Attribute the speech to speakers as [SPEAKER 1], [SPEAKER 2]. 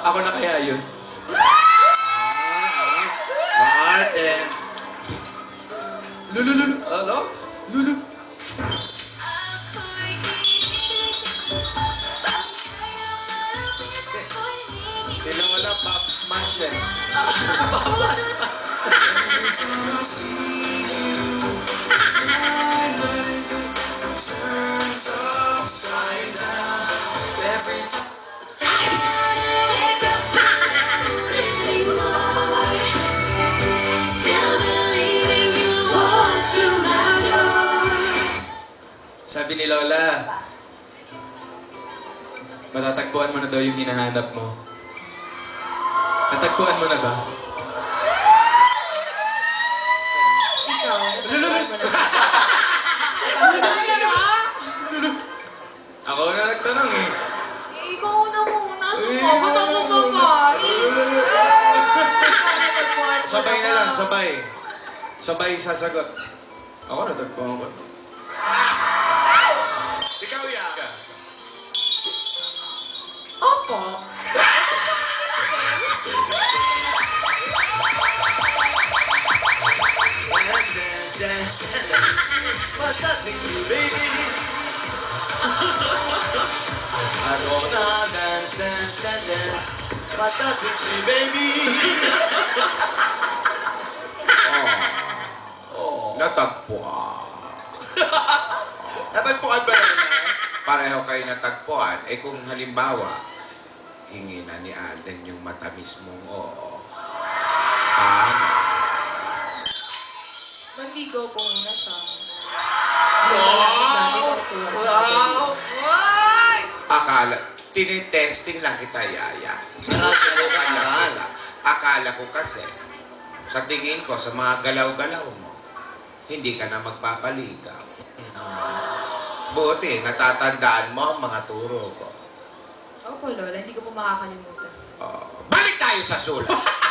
[SPEAKER 1] Ako na kaya yun.
[SPEAKER 2] Maarte.
[SPEAKER 1] Lulu, lulu. Ano? Lulu. Sila wala, pop smash eh. Sabi ni Lola, matatagpuan mo na daw yung hinahanap mo. Natagpuan mo na ba?
[SPEAKER 3] Ikaw, natagpuan mo na. Siya.
[SPEAKER 1] Ako na nagtanong eh.
[SPEAKER 3] Eh, ikaw na muna. Sumagot ako babae.
[SPEAKER 2] Sabay na lang, sabay. Sabay sasagot.
[SPEAKER 1] Ako natagpuan ko.
[SPEAKER 2] Sexy, baby. Ano na, dance, dance, dance, dance. Sexy, baby. oh. Natagpuan. natagpuan ba naman na? Pareho kayo natagpuan. Eh kung halimbawa, hingi na ni Alden yung matamis mong oo. Paano?
[SPEAKER 3] Ko muna siya. Wow!
[SPEAKER 2] Wow!
[SPEAKER 3] Wow!
[SPEAKER 2] Akala, tinitesting lang kita, Yaya. Sinusubukan lang kita. Akala ko kasi, sa tingin ko, sa mga galaw-galaw mo, hindi ka na magpapaligaw. Buti, natatandaan mo ang mga turo ko.
[SPEAKER 3] Opo, Lola. Hindi ko po makakalimutan.
[SPEAKER 2] Oh, balik tayo sa sulat.